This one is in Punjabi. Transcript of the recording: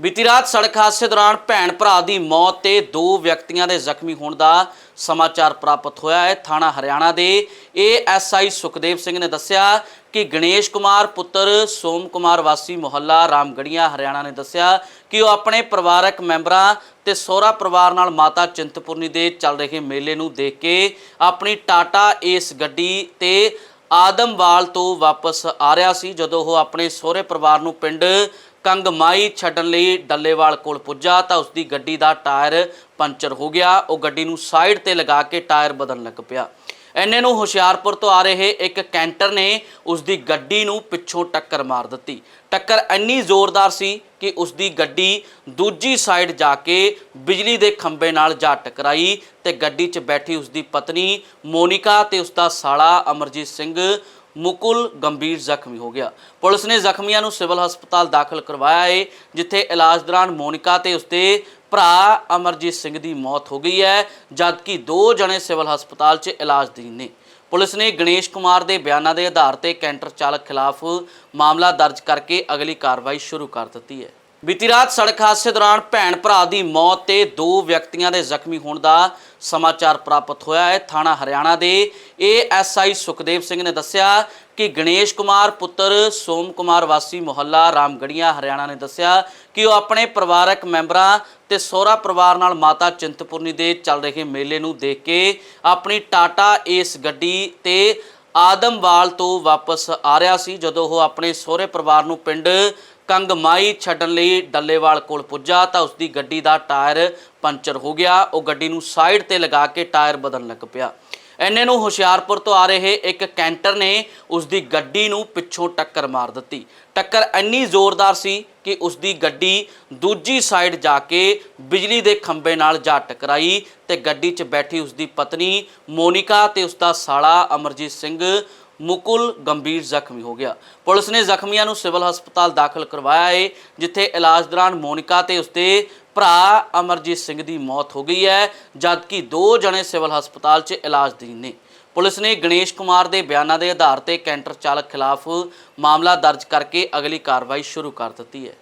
ਬੀਤੀ ਰਾਤ ਸੜਕ ਹਾਦਸੇ ਦੌਰਾਨ ਭੈਣ ਭਰਾ ਦੀ ਮੌਤ ਤੇ ਦੋ ਵਿਅਕਤੀਆਂ ਦੇ ਜ਼ਖਮੀ ਹੋਣ ਦਾ ਸਮਾਚਾਰ ਪ੍ਰਾਪਤ ਹੋਇਆ ਹੈ। ਥਾਣਾ ਹਰਿਆਣਾ ਦੇ ਏਐਸਆਈ ਸੁਖਦੇਵ ਸਿੰਘ ਨੇ ਦੱਸਿਆ ਕਿ ਗਣੇਸ਼ ਕੁਮਾਰ, ਪੁੱਤਰ ਸੋਮ ਕੁਮਾਰ ਵਾਸੀ, ਮੁਹੱਲਾ ਰਾਮਗੜੀਆਂ, ਹਰਿਆਣਾ ਨੇ ਦੱਸਿਆ ਕਿ ਉਹ ਆਪਣੇ ਪਰਿਵਾਰਕ ਮੈਂਬਰਾਂ ਤੇ ਸਹੁਰਾ ਪਰਿਵਾਰ ਨਾਲ ਮਾਤਾ ਚਿੰਤਪੁਰਨੀ ਦੇ ਚੱਲ ਰਹੇ ਮੇਲੇ ਨੂੰ ਦੇਖ ਕੇ ਆਪਣੀ ਟਾਟਾ ਏਸ ਗੱਡੀ ਤੇ ਆਦਮਵਾਲ ਤੋਂ ਵਾਪਸ ਆ ਰਿਹਾ ਸੀ, ਜਦੋਂ ਉਹ ਆਪਣੇ ਸਹੁਰੇ ਪਰਿਵਾਰ ਨੂੰ ਪਿੰਡ ਕੰਗਮਾਈ ਛੱਡਣ ਲਈ ਡੱਲੇਵਾਲ ਕੋਲ ਪੁੱਜਾ, ਤਾਂ ਉਸਦੀ ਗੱਡੀ ਦਾ ਟਾਇਰ ਪੰਚਰ ਹੋ ਗਿਆ। ਉਹ ਗੱਡੀ ਨੂੰ ਸਾਈਡ ਤੇ ਲਗਾ ਕੇ ਟਾਇਰ ਬਦਲਣ ਲੱਗ ਪਿਆ। ਐਨੇ ਨੂੰ ਹੁਸ਼ਿਆਰਪੁਰ ਤੋਂ ਆ ਰਹੇ ਇੱਕ ਕੈਂਟਰ ਨੇ ਉਸਦੀ ਗੱਡੀ ਨੂੰ ਪਿੱਛੋਂ ਟੱਕਰ ਮਾਰ ਦਿੱਤੀ। ਟੱਕਰ ਇੰਨੀ ਜ਼ੋਰਦਾਰ ਸੀ ਕਿ ਉਸਦੀ ਗੱਡੀ ਦੂਜੀ ਸਾਈਡ ਜਾ ਕੇ ਬਿਜਲੀ ਦੇ ਖੰਭੇ ਨਾਲ ਜਾ ਟਕਰਾਈ ਤੇ ਗੱਡੀ 'ਚ ਬੈਠੀ ਉਸਦੀ ਪਤਨੀ ਮੋਨਿਕਾ ਤੇ ਉਸਦਾ ਸਾਲਾ ਅਮਰਜੀਤ ਸਿੰਘ ਮੁਕੁਲ ਗੰਭੀਰ ਜ਼ਖਮੀ ਹੋ ਗਿਆ। ਪੁਲਿਸ ਨੇ ਜ਼ਖਮੀਆਂ ਨੂੰ ਸਿਵਲ ਹਸਪਤਾਲ ਦਾਖਲ ਕਰਵਾਇਆ ਹੈ ਜਿੱਥੇ ਇਲਾਜ ਦੌਰਾਨ ਮੋਨਿਕਾ ਤੇ ਉਸਦੇ ਭਰਾ ਅਮਰਜੀਤ ਸਿੰਘ ਦੀ ਮੌਤ ਹੋ ਗਈ ਹੈ, ਜਦਕਿ ਦੋ ਜਣੇ ਸਿਵਲ ਹਸਪਤਾਲ 'ਚ ਇਲਾਜਦੀਨ ਨੇ। ਪੁਲਿਸ ਨੇ ਗਣੇਸ਼ ਕੁਮਾਰ ਦੇ ਬਿਆਨਾਂ ਦੇ ਆਧਾਰ ਤੇ ਕੈਂਟਰ ਚਾਲਕ ਖਿਲਾਫ ਮਾਮਲਾ ਦਰਜ ਕਰਕੇ ਅਗਲੀ ਕਾਰਵਾਈ ਸ਼ੁਰੂ ਕਰ ਦਿੱਤੀ ਹੈ। ਬੀਤੀ ਰਾਤ ਸੜਕ ਹਾਦਸੇ ਦੌਰਾਨ ਭੈਣ ਭਰਾ ਦੀ ਮੌਤ ਤੇ ਦੋ ਵਿਅਕਤੀਆਂ ਦੇ ਜ਼ਖਮੀ ਹੋਣ ਦਾ ਸਮਾਚਾਰ ਪ੍ਰਾਪਤ ਹੋਇਆ ਹੈ। ਥਾਣਾ ਹਰਿਆਣਾ ਦੇ ਏਐਸਆਈ ਸੁਖਦੇਵ ਸਿੰਘ ਨੇ ਦੱਸਿਆ ਕਿ ਗਣੇਸ਼ ਕੁਮਾਰ, ਪੁੱਤਰ ਸੋਮ ਕੁਮਾਰ ਵਾਸੀ ਮੁਹੱਲਾ ਰਾਮਗੜੀਆਂ, ਹਰਿਆਣਾ ਨੇ ਦੱਸਿਆ ਕਿ ਉਹ ਆਪਣੇ ਪਰਿਵਾਰਕ ਮੈਂਬਰਾਂ ਤੇ ਸਹੁਰਾ ਪਰਿਵਾਰ ਨਾਲ ਮਾਤਾ ਚਿੰਤਪੁਰਨੀ ਦੇ ਚੱਲ ਰਹੇ ਮੇਲੇ ਨੂੰ ਦੇਖ ਕੇ ਆਪਣੀ ਟਾਟਾ ਏਸ ਗੱਡੀ ਤੇ ਆਦਮਵਾਲ ਤੋਂ ਵਾਪਸ ਆ ਰਿਹਾ ਸੀ, ਜਦੋਂ ਉਹ ਆਪਣੇ ਸਹੁਰੇ ਪਰਿਵਾਰ ਨੂੰ ਪਿੰਡ ਕੰਗਮਾਈ ਛੱਡਣ ਲਈ ਡੱਲੇਵਾਲ ਕੋਲ ਪੁੱਜਾ, ਤਾਂ ਉਸਦੀ ਗੱਡੀ ਦਾ ਟਾਇਰ ਪੰਚਰ ਹੋ ਗਿਆ। ਉਹ ਗੱਡੀ ਨੂੰ ਸਾਈਡ ਤੇ ਲਗਾ ਕੇ ਟਾਇਰ ਬਦਲਣ ਲੱਗ ਪਿਆ। ਐਨੇ ਨੂੰ ਹੁਸ਼ਿਆਰਪੁਰ ਤੋਂ ਆ ਰਹੇ ਇੱਕ ਕੈਂਟਰ ਨੇ ਉਸਦੀ ਗੱਡੀ ਨੂੰ ਪਿੱਛੋਂ ਟੱਕਰ ਮਾਰ ਦਿੱਤੀ। ਟੱਕਰ ਇੰਨੀ ਜ਼ੋਰਦਾਰ ਸੀ ਕਿ ਉਸਦੀ ਗੱਡੀ ਦੂਜੀ ਸਾਈਡ ਜਾ ਕੇ ਬਿਜਲੀ ਦੇ ਖੰਭੇ ਨਾਲ ਜਾ ਟਕਰਾਈ ਤੇ ਗੱਡੀ 'ਚ ਬੈਠੀ ਉਸਦੀ ਪਤਨੀ ਮੋਨਿਕਾ ਤੇ ਉਸਦਾ ਸਾਲਾ ਅਮਰਜੀਤ ਸਿੰਘ ਮੁਕੁਲ ਗੰਭੀਰ ਜ਼ਖਮੀ ਹੋ ਗਿਆ। ਪੁਲਿਸ ਨੇ ਜ਼ਖਮੀਆਂ ਨੂੰ ਸਿਵਲ ਹਸਪਤਾਲ ਦਾਖਲ ਕਰਵਾਇਆ ਹੈ ਜਿੱਥੇ ਇਲਾਜ ਦੌਰਾਨ ਮੋਨਿਕਾ ਤੇ ਉਸਦੇ ਭਰਾ ਅਮਰਜੀਤ ਸਿੰਘ ਦੀ ਮੌਤ ਹੋ ਗਈ ਹੈ, ਜਦਕਿ ਦੋ ਜਣੇ ਸਿਵਲ ਹਸਪਤਾਲ 'ਚ ਇਲਾਜਦੀਨ ਨੇ। ਪੁਲਿਸ ਨੇ ਗਣੇਸ਼ ਕੁਮਾਰ ਦੇ ਬਿਆਨਾਂ ਦੇ ਆਧਾਰ ਤੇ ਕੈਂਟਰ ਚਾਲਕ ਖਿਲਾਫ ਮਾਮਲਾ ਦਰਜ ਕਰਕੇ ਅਗਲੀ ਕਾਰਵਾਈ ਸ਼ੁਰੂ ਕਰ ਦਿੱਤੀ ਹੈ।